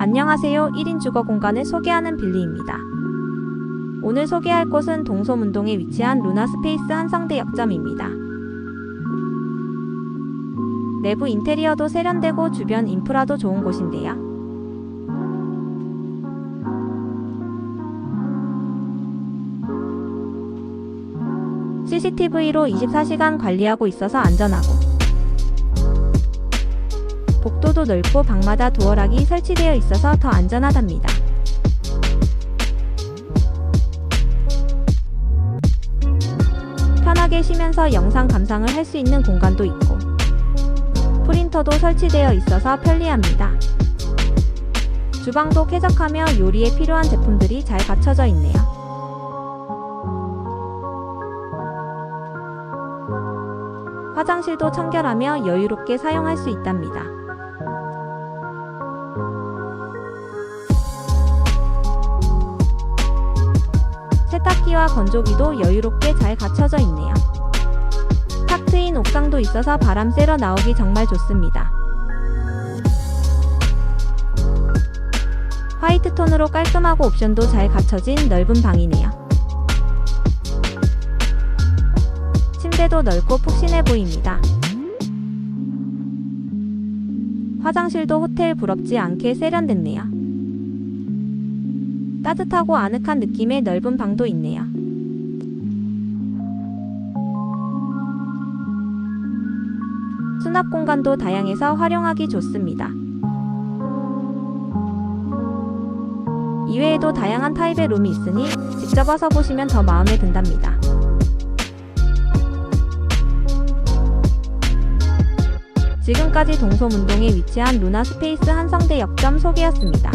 안녕하세요. 1인 주거 공간을 소개하는 빌리입니다. 오늘 소개할 곳은 동소문동에 위치한 루나 스페이스 한성대 역점입니다. 내부 인테리어도 세련되고 주변 인프라도 좋은 곳인데요. CCTV로 24시간 관리하고 있어서 안전하고 복도도 넓고 방마다 도어락이 설치되어 있어서 더 안전하답니다. 편하게 쉬면서 영상 감상을 할 수 있는 공간도 있고 프린터도 설치되어 있어서 편리합니다. 주방도 쾌적하며 요리에 필요한 제품들이 잘 갖춰져 있네요. 화장실도 청결하며 여유롭게 사용할 수 있답니다. 세탁기와 건조기도 여유롭게 잘 갖춰져 있네요. 탁 트인 옥상도 있어서 바람 쐬러 나오기 정말 좋습니다. 화이트 톤으로 깔끔하고 옵션도 잘 갖춰진 넓은 방이네요. 침대도 넓고 푹신해 보입니다. 화장실도 호텔 부럽지 않게 세련됐네요. 따뜻하고 아늑한 느낌의 넓은 방도 있네요. 수납 공간도 다양해서 활용하기 좋습니다. 이외에도 다양한 타입의 룸이 있으니 직접 와서 보시면 더 마음에 든답니다. 지금까지 동소문동에 위치한 루나 스페이스 한성대 역점 소개였습니다.